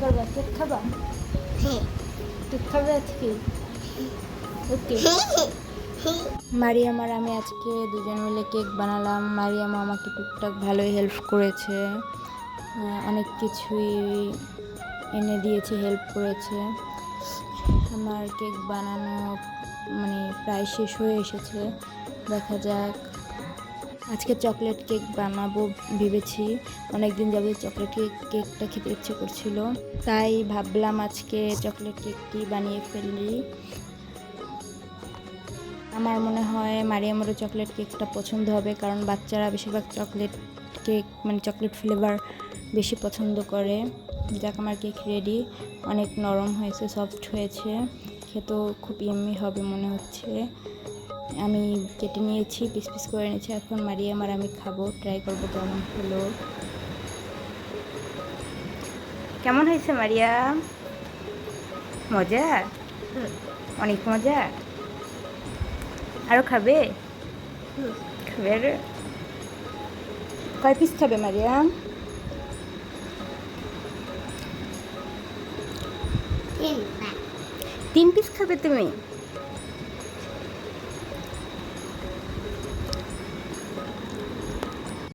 করবা? কেক খাবা? কেক খাবে আজকে? ওকে। মারিয়াম আর আমি আজকে দুজন মিলে কেক বানালাম। মারিয়াম আমাকে টুকটাক ভালোই হেল্প করেছে। অনেক কিছুই এনে দিয়েছে হেল্প করেছে। আমার কেক বানানো মানে প্রায় শেষ হয়ে এসেছে। দেখা যাক। আজকে চকলেট কেক বানাবো ভেবেছি। অনেকদিন যাবে চকলেট কেক, কেকটা খেতে ইচ্ছে করছিল। তাই ভাবলাম আজকে চকলেট কেকটি বানিয়ে ফেললি আমার মনে হয় মারিয়ামারও চকলেট কেকটা পছন্দ হবে, কারণ বাচ্চারা বেশিরভাগ চকলেট কেক মানে চকলেট ফ্লেভার বেশি পছন্দ করে। যাক, আমার কেক রেডি। অনেক নরম হয়েছে, সফট হয়েছে। খেতেও খুব ইয়েমি হবে মনে হচ্ছে। আমি কেটে নিয়েছি পিস পিস করে নিয়েছি এখন মারিয়াম আর আমি খাব ট্রাই করব কেমন হলো। কেমন হয়েছে মারিয়া? মজা? অনেক মজা? আরও খাবে? খাবে আরও? কয় পিস খাবে মারিয়াম তিন পিস খাবে তুমি?